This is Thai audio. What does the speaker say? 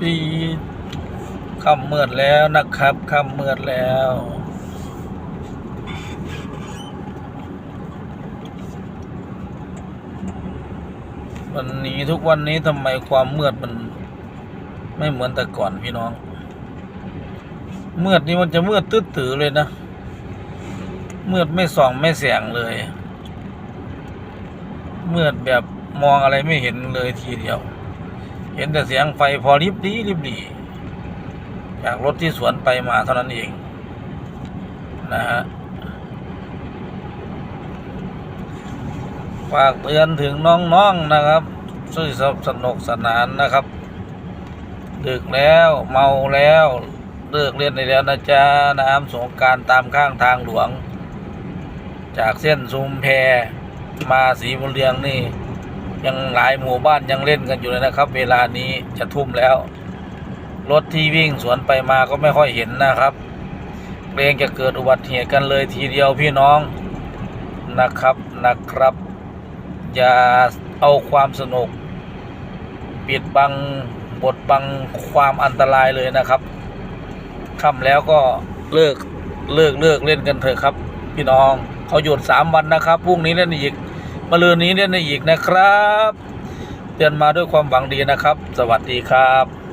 ปีค่ำมืดแล้วนะครับค่ำมืดแล้ววันนี้ทุกวันนี้ทำไมความมืดมัน ไม่เหมือนแต่ก่อนพี่น้องมืดนี่มันจะมืดตื้อตือเลยนะมืดไม่ส่องไม่แสงเลยมืดแบบมองอะไรไม่เห็นเลยทีเดียว เห็นแต่เสียงไฟพอริบดีริบดีจากรถที่สวนไปมาเท่านั้นเอง นะฮะฝากเตือนถึงน้องๆนะครับช่วยสนุกสนานนะครับ ดึกแล้วเมาแล้วเลิกเล่นได้แล้วนะจ๊ะน้ำสงการตามข้างทางหลวง จากเส้นซุมแพมาสีบุญเรืองนี่ ยังหลายหมู่บ้านยังเล่นกันอยู่เลยนะครับ เวลานี้จะทุ่มแล้ว รถที่วิ่งสวนไปมาก็ไม่ค่อยเห็นนะครับเกรงจะเกิดอุบัติเหตุกันเลยทีเดียวพี่น้องนะครับนะครับ อย่าเอาความสนุก ปิดบังบทบังความอันตรายเลยนะครับค่ำแล้วก็เลิกเลิกเลิกเล่นกันเถอะครับ พี่น้องเขาหยุดสามวันนะครับพรุ่งนี้เล่นอีก มะรืนนี้เล่นอีกนะครับ เตือนมาด้วยความหวังดีนะครับ สวัสดีครับ